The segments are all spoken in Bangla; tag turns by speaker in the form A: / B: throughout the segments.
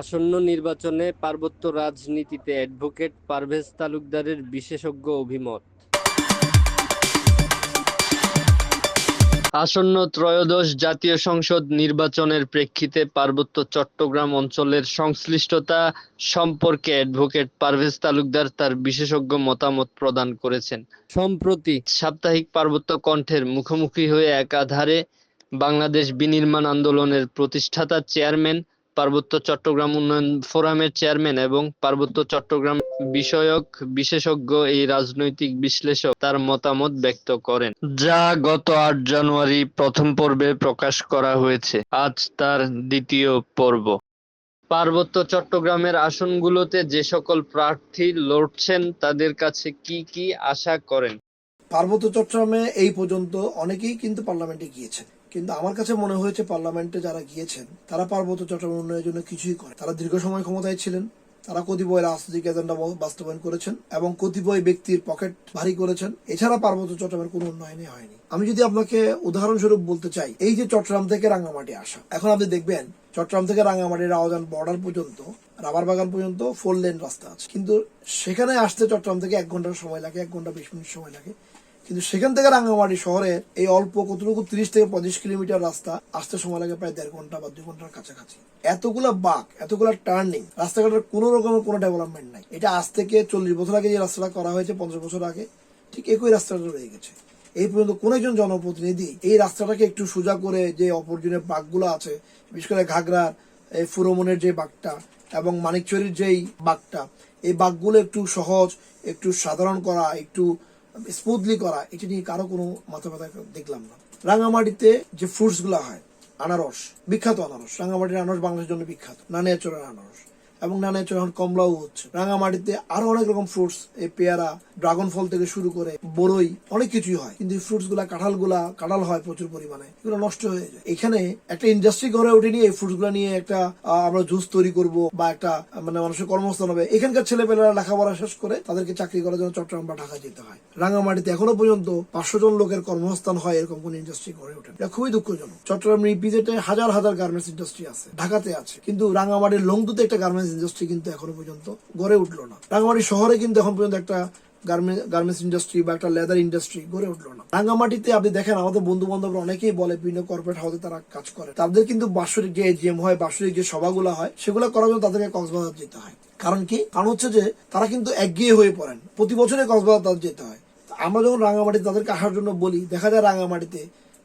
A: আসন্ন নির্বাচনে পার্বত্য রাজনীতিতে অ্যাডভোকেট পারভেজ তালুকদারের বিশেষজ্ঞ অভিমত। আসন্ন ত্রয়োদশ জাতীয় সংসদ নির্বাচনের প্রেক্ষিতে পার্বত্য চট্টগ্রাম অঞ্চলের সংশ্লিষ্টতা সম্পর্কে অ্যাডভোকেট পারভেজ তালুকদার তার বিশেষজ্ঞ মতামত প্রদান করেছেন। সম্প্রতি সাপ্তাহিক পার্বত্য কণ্ঠের মুখোমুখি হয়ে একাধারে বাংলাদেশ বিনির্মাণ আন্দোলনের প্রতিষ্ঠাতা চেয়ারম্যান, পার্বত্য চট্টগ্রাম উন্নয়ন ফোরামের চেয়ারম্যান এবং পার্বত্য চট্টগ্রাম বিষয়ক বিশেষজ্ঞ এই রাজনৈতিক বিশ্লেষক তার মতামত ব্যক্ত করেন। যা গত আট জানুয়ারি প্রথম পর্বে প্রকাশ করা হয়েছে। আজ তার দ্বিতীয় পর্ব। পার্বত্য চট্টগ্রামের আসনগুলোতে যে সকল প্রার্থী লড়ছেন, তাদের কাছে কি কি আশা করেন?
B: পার্বত্য চট্টগ্রামে এই পর্যন্ত অনেকেই কিন্তু পার্লামেন্টে গিয়েছেন। কিন্তু আমার কাছে মনে হয়েছে পার্লামেন্টে যারা গিয়েছেন, তারা পার্বত্য চট্টগ্রাম উন্নয়নের জন্য কিছুই করে তারা দীর্ঘ সময় ক্ষমতায় ছিলেন, তারা কতিপয় রাজনৈতিক এজেন্ডা বাস্তবায়ন করেছেন এবং কতিপয় ব্যক্তির পকেট ভারী করেছেন। এছাড়া পার্বত্য চট্টগ্রামের কোনো উন্নয়নই হয়নি। আমি যদি আপনাকে উদাহরণস্বরূপ বলতে চাই, এই যে চট্টগ্রাম থেকে রাঙ্গামাটি আসা, এখন আপনি দেখবেন চট্টগ্রাম থেকে রাঙ্গামাটির রাওজান বর্ডার পর্যন্ত রাবার বাগান পর্যন্ত ফোর লেন রাস্তা আছে। কিন্তু সেখানে আসতে চট্টগ্রাম থেকে এক ঘণ্টার সময় লাগে, এক ঘণ্টা বিশ মিনিট সময় লাগে। কিন্তু সেখান থেকে রাঙ্গামাটি শহরে এই অল্প কতটুকু তিরিশ থেকে পঁচিশ কিলোমিটার রাস্তা আসতে সময় লাগে প্রায় দেড় ঘণ্টা বা দুই ঘণ্টার কাছাকাছি। এতগুলা বাঘ, এতগুলা টার্নিং রাস্তাঘাটের কোনো রকমের কোনো ডেভেলপমেন্ট নাই। এটা আজ থেকে চল্লিশ বছর আগে যে রাস্তাটা করা হয়েছে, পঞ্চাশ বছর আগে, ঠিক একই রাস্তাটা রয়ে গেছে। এই পর্যন্ত কোন একজন জনপ্রতিনিধি এই রাস্তাটাকে একটু সোজা করে যে অপরজনের বাঘগুলো আছে, বিশেষ করে ঘাগড়ার এই ফুরমনের যে বাঘটা এবং মানিকচুরির যেই বাঘটা, এই বাঘগুলো একটু সহজ, একটু সাধারণ করা, একটু স্মুথলি করা, এটা নিয়ে কারও কোনো মাথা ব্যথা দেখলাম না। রাঙামাটিতে যে ফ্রুটসগুলা হয়, আনারস, বিখ্যাত আনারস, রাঙামাটির আনারস বাংলাদেশের জন্য বিখ্যাত, নানিয়াচরের আনারস। এবং নানা এখন কমলাও হচ্ছে। রাঙামাটিতে আরও অনেক রকম ফ্রুটস এই পেয়ারা ড্রাগন ফল থেকে শুরু করে বড়ই অনেক কিছুই হয়। কিন্তু ফ্রুটসগুলা কাঁঠালগুলা কাঁঠাল হয় প্রচুর পরিমাণে। এগুলো নষ্ট হয়ে যায়। এখানে একটা ইন্ডাস্ট্রি গড়ে ওঠেনি এই ফ্রুটসগুলা নিয়ে একটা আমরা জুস তৈরি করব বা একটা মানে মানুষের কর্মস্থান হবে। এখানকার ছেলেপেলেরা লেখাপড়া শেষ করে তাদেরকে চাকরি করার জন্য চট্টগ্রাম বা ঢাকা যেতে হয়। রাঙামাটিতে এখনও পর্যন্ত পাঁচশো জন লোকের কর্মস্থান হয় এরকম কোন ইন্ডাস্ট্রি গড়ে ওঠে এটা খুবই দুঃখজনক। চট্টগ্রাম রিপিজেটে হাজার হাজার গার্মেন্টস ইন্ডাস্ট্রি আছে। ঢাকাতে আছে। কিন্তু রাঙামাটির লংদুতে একটা গার্মেন্টস ইন্ডাস্ট্রি কিন্তু এখনও পর্যন্ত গড়ে উঠল না। রাঙামাটি শহরে কিন্তু এখন পর্যন্ত একটা গার্মেন্টস ইন্ডাস্ট্রি বা একটা লেদার ইন্ডাস্ট্রি গড়ে উঠল না। রাঙ্গামাটিতে আপনি দেখেন, আমাদের বন্ধু বান্ধবরা অনেকেই বলে বিভিন্ন কর্পোরেট হাউসে তারা কাজ করে। তাদের কিন্তু বাৎসরিক যে এজিএম হয় বাৎসরিক যে সভাগুলো হয়, সেগুলো করার জন্য তাদেরকে কক্সবাজার যেতে হয়। কারণ কি? কারণ হচ্ছে যে, তারা কিন্তু একগিয়ে হয়ে পড়েন। প্রতি বছরে কক্সবাজার তাদের যেতে হয়। আমরা যখন রাঙামাটিতে তাদেরকে আসার জন্য বলি, দেখা যায় রাঙামাটিতে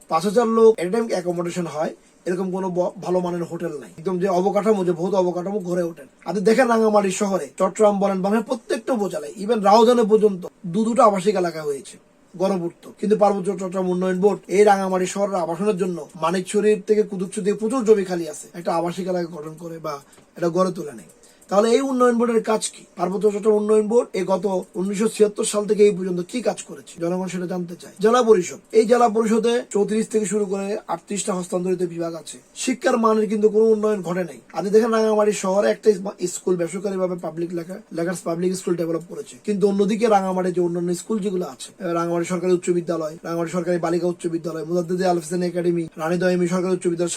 B: পাঁচ হাজার লোক টাইম অ্যাকোমোডেশন হয় এরকম কোনো ভালো মানের হোটেল নাই। একদম যে অবকাঠামো, যে ভৌত অবকাঠামো ঘরে ওঠেন। আপনি দেখেন রাঙামাটি শহরে, চট্টগ্রাম বলেন বাংলার প্রত্যেকটা উপজেলায় ইভেন রাউজানে পর্যন্ত দু দুটো আবাসিক এলাকা হয়েছে, গণপূর্ত। কিন্তু পার্বত্য চট্টগ্রাম উন্নয়ন বোর্ড এই রাঙামাটি শহরের আবাসনের জন্য মানিকছড়ির থেকে থেকে প্রচুর জমি খালি আছে। একটা আবাসিক এলাকা গঠন করে বা এটা গড়ে তোলা নেই। তাহলে এই উন্নয়ন বোর্ডের কাজ কি? পার্বত্য চট্টগ্রাম উন্নয়ন বোর্ড এই গত উনিশশো ছিয়াত্তর সাল থেকে এই পর্যন্ত কি কাজ করেছে? জনগণ সেটা জানতে চায়। জেলা পরিষদ। এই জেলা পরিষদে চৌত্রিশ থেকে শুরু করে আটত্রিশটা হস্তান্তরিত বিভাগ আছে। শিক্ষার মানের কিন্তু কোনো উন্নয়ন ঘটে নাই। আপনি দেখেন রাঙামাটি শহরে একটা স্কুল বেসরকারি ভাবে পাবলিক লেখা লেখার্স পাবলিক স্কুল ডেভেলপ করেছে। কিন্তু অন্যদিকে রাঙামাটি যে অন্যান্য স্কুল যেগুলো আছে রাঙামাটি সরকারি উচ্চ বিদ্যালয় রাঙামাটি সরকারি বালিকা উচ্চ বিদ্যালয় মুজাদ্দিদ আল হোসেন একাডেমি রানী দয়মি সরকারি উচ্চ বিদ্যালয়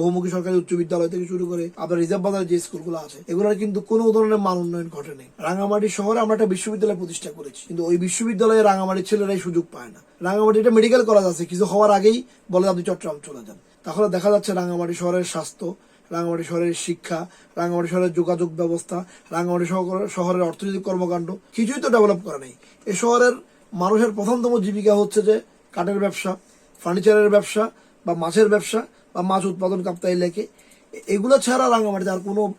B: বহুমুখী সরকারি উচ্চ বিদ্যালয় থেকে শুরু করে আপনার রিজার্ভ বাজার যে স্কুলগুলো আছে, এগুলোর কিন্তু কোনো ধরনের মান উন্নয়ন ঘটেনি। রাঙামাটি শহরে আমরা একটা বিশ্ববিদ্যালয় প্রতিষ্ঠা করেছি, কিন্তু ওই বিশ্ববিদ্যালয়ে রাঙামাটির ছেলেরাই সুযোগ পায় না। রাঙামাটি একটা মেডিকেল কলেজ আছে, কিছু হওয়ার আগেই বলে আপনি চট্টগ্রাম চলে যান। তাহলে দেখা যাচ্ছে রাঙামাটি শহরের স্বাস্থ্য রাঙামাটি শহরের শিক্ষা রাঙামাটি শহরের যোগাযোগ ব্যবস্থা রাঙামাটি শহর- শহরের অর্থনৈতিক কর্মকাণ্ড, কিছুই তো ডেভেলপ করা নেই। এ শহরের মানুষের প্রথমতম জীবিকা হচ্ছে যে কাঠের ব্যবসা ফার্নিচারের ব্যবসা বা মাছের ব্যবসা বা মাছ উৎপাদন, কাপ্তাই লেকে। এগুলো ছাড়া রাঙামাটিতে আর কোনো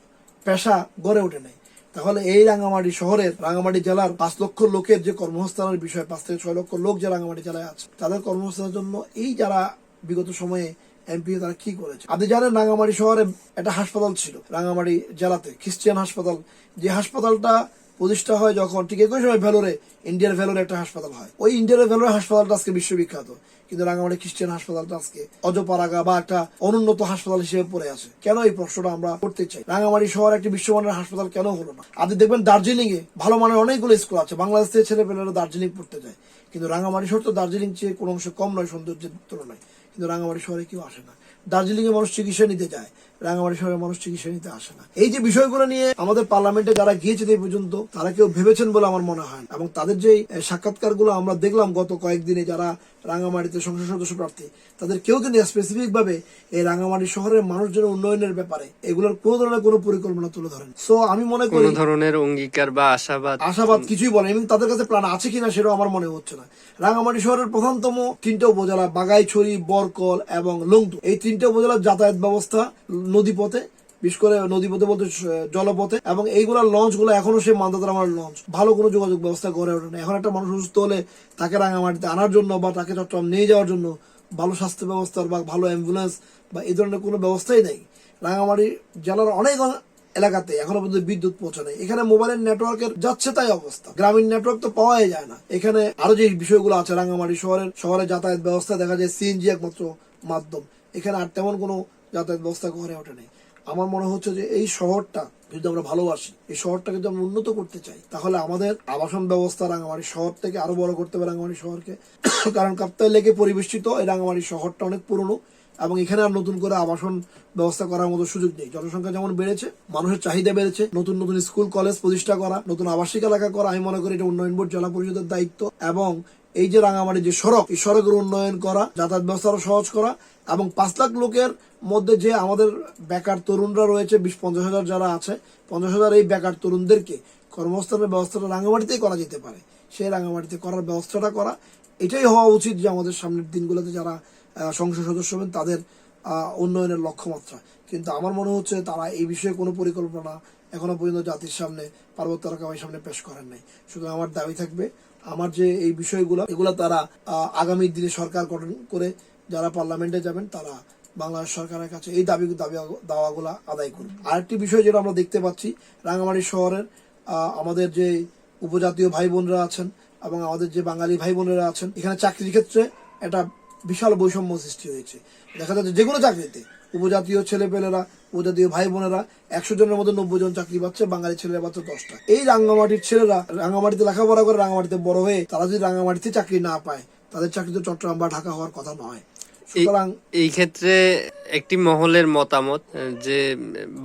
B: পেশা গড়ে ওঠে নাই। তাহলে এই রাঙামাটি শহরের রাঙামাটি জেলার পাঁচ লক্ষ লোকের যে কর্মসংস্থানের বিষয়, পাঁচ থেকে ছয় লক্ষ লোক যে রাঙামাটি জেলায় আছে, তাদের কর্মসংস্থানের জন্য এই যারা বিগত সময়ে এমপি তারা কি করেছে? আপনি জানেন রাঙামাটি শহরে একটা হাসপাতাল ছিল রাঙামাটি জেলাতে, খ্রিস্টিয়ান হাসপাতাল। যে হাসপাতালটা প্রতিষ্ঠা হয় যখন, ঠিক একই সময় ভেলোরে, ইন্ডিয়ার ভেলোরে একটা হাসপাতাল হয়। ওই ইন্ডিয়ার ভেলোরে হাসপাতালটা আজকে বিশ্ববিখ্যাত। কিন্তু রাঙামাটি খ্রিস্টান হাসপাতালটা আজকে অজপাড়াগা বা একটা অনুন্নত হাসপাতাল হিসেবে পড়ে আছে। কেন এই প্রশ্নটা আমরা করতে চাই? রাঙামাটি শহর একটি বিশ্বমানের হাসপাতাল কেন হলো না? আপনি দেখবেন দার্জিলিং এ ভালো মানের অনেকগুলো স্কুল আছে। বাংলাদেশ থেকে ছেলে পেলেরা দার্জিলিং পড়তে যায়। কিন্তু রাঙামাটি শহর তো দার্জিলিং চেয়ে কোনো অংশে কম নয়, সৌন্দর্যের তুলনায়। কিন্তু রাঙামাটি শহরে কেউ আসে না। দার্জিলিং এ মানুষ চিকিৎসা নিতে যায়। রাঙামাটি শহরের মানুষ চিকিৎসা নিতে আসে না। এই যে বিষয়গুলো নিয়ে আমাদের পার্লামেন্টে যারা গিয়েছেন এই পর্যন্ত তারা কেউ ভেবেছেন বলে আমার মনে হয় এবং তাদের যে সাক্ষাৎকারগুলো আমরা দেখলাম গত কয়েকদিনে যারা রাঙামাটিতে সংসদ সদস্য প্রার্থী তাদের কেউ কিন্তু স্পেসিফিক ভাবে এই রাঙামাটি শহরের মানুষজনের উন্নয়নের ব্যাপারে এগুলোর কোনো ধরনের কোনো পরিকল্পনা তুলে ধরেন। সো আমি মনে
A: কোন
B: করি
A: ধরনের অঙ্গীকার বা আশাবাদ
B: আশাবাদ কিছুই বলে এবং তাদের কাছে প্ল্যান আছে কিনা সেটাও আমার মনে হচ্ছে না। রাঙামাটি শহরের প্রধানতম তিনটা উপজেলা বাগাইছড়ি বরকল এবং লংদু এই তিনটা উপজেলার যাতায়াত ব্যবস্থা নদীপথে, বিশেষ করে নদীপথে বলতে জলপথে, এবং এইগুলা লঞ্চগুলো এখনও সেই মান্দাতার আমার লঞ্চ ভালো কোনো যোগাযোগ ব্যবস্থা গড়ে ওঠে না। এখন একটা মানুষ অসুস্থ হলে তাকে রাঙামাটিতে আনার জন্য বা তাকে চট্টগ্রাম নিয়ে যাওয়ার জন্য ভালো স্বাস্থ্য ব্যবস্থার বা ভালো অ্যাম্বুলেন্স বা এই ধরনের কোনো ব্যবস্থাই নেই। রাঙামাটি জেলার অনেক এলাকাতে এখনও পর্যন্ত বিদ্যুৎ পৌঁছায় এখানে মোবাইলের নেটওয়ার্কের যাচ্ছে তাই অবস্থা। গ্রামীণ নেটওয়ার্ক তো পাওয়াই যায় না। এখানে আরও যে বিষয়গুলো আছে, রাঙামাটি শহরের, শহরে যাতায়াত ব্যবস্থা দেখা যায় সিএনজি একমাত্র মাধ্যম। এখানে আর তেমন কোনো যাতায়াত ব্যবস্থা গড়ে ওঠে নেই। আমার মনে হচ্ছে যে এই শহরটা যদি আমরা ভালোবাসি, এই শহরটাকে যদি আমরা উন্নত করতে চাই, তাহলে আমাদের আবাসন ব্যবস্থা রাঙামাটি শহর থেকে আরও বড় করতে হবে রাঙামাটি শহরকে। কারণ কাপ্তাই লেগে পরিবেষ্টিত এই রাঙামাটি শহরটা অনেক পুরনো এবং এখানে আর নতুন করে আবাসন ব্যবস্থা করার মতো সুযোগ নেই। জনসংখ্যা যেমন বেড়েছে, মানুষের চাহিদা বেড়েছে, নতুন নতুন স্কুল, কলেজ প্রতিষ্ঠা করা, নতুন আবাসিক এলাকা করা, আমি মনে করি এটা উন্নয়ন বোর্ড, জেলা পরিষদের দায়িত্ব এবং এই যে রাঙামাটি যে সড়ক, এই সড়কের উন্নয়ন করা, যাতায়াত ব্যবস্থা আরও সহজ করা এবং পাঁচ লাখ লোকের মধ্যে যে আমাদের বেকার তরুণরা রয়েছে, বিশ পঞ্চাশ হাজার যারা আছে, পঞ্চাশ হাজার এই বেকার তরুণদেরকে কর্মস্থানের ব্যবস্থাটা রাঙামাটিতেই করা যেতে পারে। সেই রাঙামাটিতে করার ব্যবস্থাটা করা, এটাই হওয়া উচিত যে আমাদের সামনের দিনগুলোতে যারা সংসদ সদস্য হবেন, তাদের উন্নয়নের লক্ষ্যমাত্রা। কিন্তু আমার মনে হচ্ছে তারা এই বিষয়ে কোনো পরিকল্পনা এখনও পর্যন্ত জাতির সামনে, পার্বত্য এলাকাবাসীর সামনে পেশ করেন নাই। সুতরাং আমার দাবি থাকবে, আমার যে এই বিষয়গুলো, এগুলো তারা আগামী দিনে সরকার গঠন করে যারা পার্লামেন্টে যাবেন, তারা বাংলাদেশ সরকারের কাছে এই দাবি দাবি, দাওয়াগুলো আদায় করুন। আরেকটি বিষয় যেটা আমরা দেখতে পাচ্ছি, রাঙামাটি শহরের আমাদের যে উপজাতীয় ভাই বোনরা আছেন এবং আমাদের যে বাঙালি ভাই বোনেরা আছেন, এখানে চাকরির ক্ষেত্রে একটা বিশাল বৈষম্য সৃষ্টি হয়েছে। দেখা যাচ্ছে যে কোনো চাকরিতে উপজাতীয় ছেলেপেলেরা, উপজাতীয় ভাই বোনেরা একশো জনের মধ্যে নব্বই জন চাকরি পাচ্ছে, বাঙালি ছেলেরা পাচ্ছে দশটা। এই রাঙ্গামাটির ছেলেরা রাঙ্গামাটিতে লেখাপড়া করে রাঙ্গামাটিতে বড় হয়ে তারা যদি রাঙ্গামাটিতে চাকরি না পায়, তাদের চাকরি তো চট্টগ্রাম বা ঢাকা হওয়ার কথা নয়। সুতরাং
A: এই ক্ষেত্রে একটি মহলের মতামত যে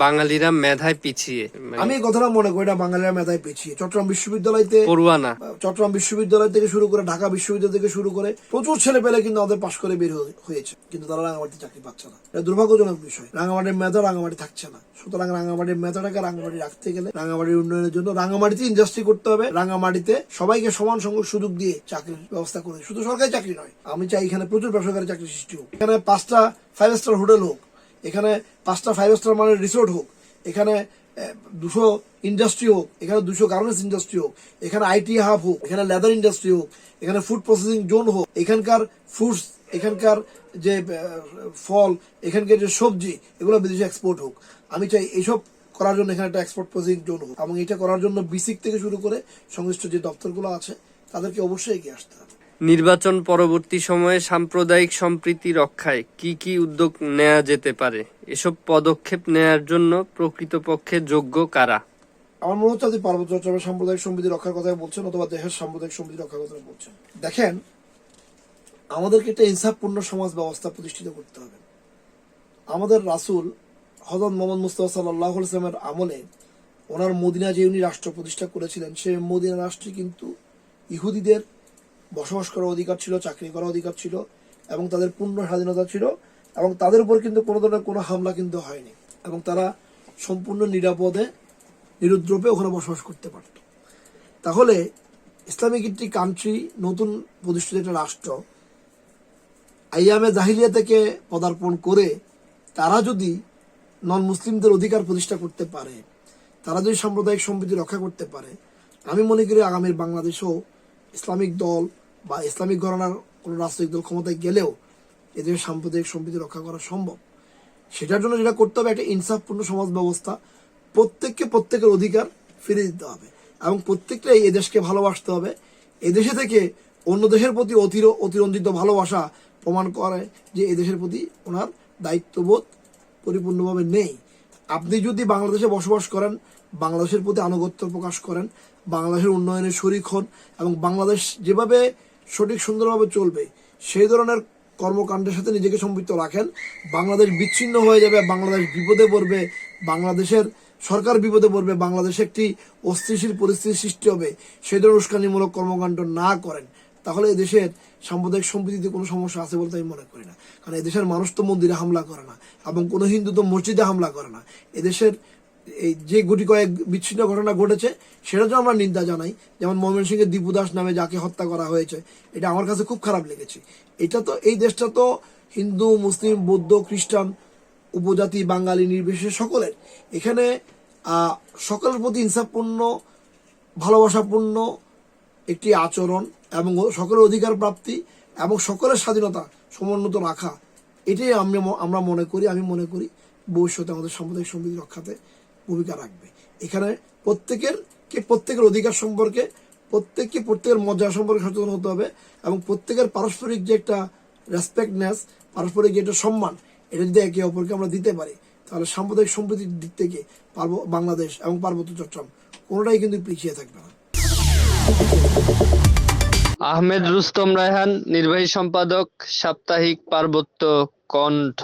A: বাঙালিরা মেধায় পিছিয়ে মানে
B: আমি কথাটা মনে করি না বাঙালিরা মেধায় পিছিয়ে। চট্টগ্রাম বিশ্ববিদ্যালয়তে
A: পড়ুয়া না
B: চট্টগ্রাম বিশ্ববিদ্যালয় থেকে শুরু করে ঢাকা বিশ্ববিদ্যালয় থেকে শুরু করে প্রচুর ছেলে পেলে কিন্তু আমাদের পাশ করে বের হয়েছে। কিন্তু তারা রাঙামাটিতে চাকরি পাচ্ছে না। এটা দুর্ভাগ্যজনক বিষয়। রাঙামাটির মেধা রাঙামাটি থাকছে না। সুতরাং রাঙামাটির মেধাটাকে রাঙামাটি রাখতে গেলে রাঙামাটির উন্নয়নের জন্য রাঙামাটিতে ইন্ডাস্ট্রি করতে হবে। রাঙামাটিতে সবাইকে সমান সংখ্যক সুযোগ দিয়ে চাকরির ব্যবস্থা করে। শুধু সরকারি চাকরি নয় আমি চাই এখানে প্রচুর বেসরকারি চাকরি সৃষ্টি এখানে পাঁচটা ফাইভ স্টার হোটেল হোক। এখানে পাঁচটা ফাইভ স্টার মানের রিসোর্ট হোক। এখানে দুশো ইন্ডাস্ট্রি হোক। এখানে দুশো গার্মেন্টস ইন্ডাস্ট্রি হোক। এখানে আইটি হাব হোক। এখানে লেদার ইন্ডাস্ট্রি হোক। এখানে ফুড প্রসেসিং জোন হোক। এখানকার ফ্রুটস এখানকার যে ফল, এখানকার যে সবজি, এগুলো বিদেশে এক্সপোর্ট হোক। আমি চাই এইসব করার জন্য এখানে একটা এক্সপোর্ট প্রসেসিং জোন হোক। এবং এটা করার জন্য বিসিক থেকে শুরু করে সংশ্লিষ্ট যে দপ্তরগুলো আছে, তাদেরকে অবশ্যই এগিয়ে আসতে হবে।
A: নির্বাচন পরবর্তী সময়ে সাম্প্রদায়িক সম্প্রীতি রক্ষায় কি কি উদ্যোগ নেওয়া যেতে পারে? এসব পদক্ষেপ নেয়ার জন্য প্রকৃতপক্ষে যোগ্য কারা?
B: আমার মনে হচ্ছে পার্বত্য চট্টগ্রামের সাম্প্রদায়িক সম্প্রীতি রক্ষার কথা বলছেন অথবা দেশের সাম্প্রদায়িক সম্প্রীতি রক্ষার কথা বলছেন। দেখেন, আমাদেরকে একটা ইনসাফপূর্ণ সমাজ ব্যবস্থা প্রতিষ্ঠিত করতে হবে। আমাদের রাসূল হজরত মোহাম্মদ মুস্তফা সাল্লাহ ইসলামের আমলে ওনার মদিনা যে উনি রাষ্ট্র প্রতিষ্ঠা করেছিলেন, সেই মদিনা রাষ্ট্রে কিন্তু ইহুদিদের বসবাস করার অধিকার ছিল, চাকরি করার অধিকার ছিল, এবং তাদের পূর্ণ স্বাধীনতা ছিল, এবং তাদের উপর কিন্তু কোনো ধরনের কোনো হামলা কিন্তু হয়নি, এবং তারা সম্পূর্ণ নিরাপদে, নিরুদ্রপে ওখানে বসবাস করতে পারত। তাহলে ইসলামিক একটি কান্ট্রি নতুন প্রতিষ্ঠিত একটা রাষ্ট্র, আইয়ামে জাহিলিয়া থেকে পদার্পণ করে তারা যদি নন মুসলিমদের অধিকার প্রতিষ্ঠা করতে পারে, তারা যদি সাম্প্রদায়িক সম্প্রীতি রক্ষা করতে পারে, আমি মনে করি আগামীর বাংলাদেশেও ইসলামিক দল বা ইসলামিক ঘরানার কোনো রাজনৈতিক দল ক্ষমতায় গেলেও এদের সাম্প্রদায়িক সম্প্রীতি রক্ষা করা সম্ভব। সেটার জন্য যেটা করতে হবে, একটা ইনসাফপূর্ণ সমাজ ব্যবস্থা প্রত্যেককে প্রত্যেকের অধিকার ফিরে দিতে হবে এবং প্রত্যেকটাই এই দেশকে ভালোবাসতে হবে। এদেশে থেকে অন্য দেশের প্রতি অতির অতিরঞ্জিত ভালোবাসা প্রমাণ করে যে এদেশের প্রতি ওনার দায়িত্ববোধ পরিপূর্ণভাবে নেই। আপনি যদি বাংলাদেশে বসবাস করেন, বাংলাদেশের প্রতি আনুগত্য প্রকাশ করেন, বাংলাদেশের উন্নয়নের শরিক হন এবং বাংলাদেশ যেভাবে সঠিক সুন্দরভাবে চলবে। সেই ধরনের কর্মকাণ্ডের সাথে নিজেকে সম্পৃক্ত রাখেন। বাংলাদেশ বিচ্ছিন্ন হয়ে যাবে, বাংলাদেশ বিপদে পড়বে, বাংলাদেশের সরকার বিপদে পড়বে, বাংলাদেশে একটি অস্থিতিশীল পরিস্থিতি সৃষ্টি হবে। সেই ধরনের উস্কানিমূলক কর্মকাণ্ড না করেন। তাহলে এই দেশের সাম্প্রদায়িক সম্প্রীতিতে কোনো সমস্যা আছে বলতে আমি মনে করি না। কারণ এদেশের মানুষ তো মন্দিরে হামলা করে না এবং কোনো হিন্দু তো মসজিদে হামলা করে না। এদেশের এই যে গুটি কয়েক বিচ্ছিন্ন ঘটনা ঘটেছে সেটা তো আমরা নিন্দা জানাই। যেমন ময়মনসিংহের দীপু দাস নামে যাকে হত্যা করা হয়েছে, এটা আমার কাছে খুব খারাপ লেগেছে। এটা তো, এই দেশটা তো হিন্দু, মুসলিম, বৌদ্ধ, খ্রিস্টান, উপজাতি, বাঙালি, নির্বিশেষে সকলের। এখানে সকলের প্রতি ইনসাফপূর্ণ, ভালোবাসাপূর্ণ একটি আচরণ এবং সকলের অধিকার প্রাপ্তি এবং সকলের স্বাধীনতা সমুন্নত রাখা, এটাই আমি আমরা মনে করি, আমি মনে করি ভবিষ্যতে আমাদের সাম্প্রদায়িক সম্প্রীতি রক্ষাতে ভূমিকা রাখবে। এখানে প্রত্যেকের কে প্রত্যেকের অধিকার সম্পর্কে প্রত্যেককে প্রত্যেকের মর্যাদা সম্পর্কে সচেতন হতে হবে এবং প্রত্যেকের পারস্পরিক যে একটা রেসপেক্টনেস পারস্পরিক যে একটা সম্মান এটা যদি একে অপরকে আমরা দিতে পারি তাহলে সাম্প্রদায়িক সম্প্রীতির দিক থেকে পার্ব বাংলাদেশ এবং পার্বত্য চট্টগ্রাম। কোনোটাই কিন্তু পিছিয়ে থাকবে না।
A: আহমেদ রুস্তম রায়হান নির্বাহী সম্পাদক সাপ্তাহিক পার্বত্য কণ্ঠ।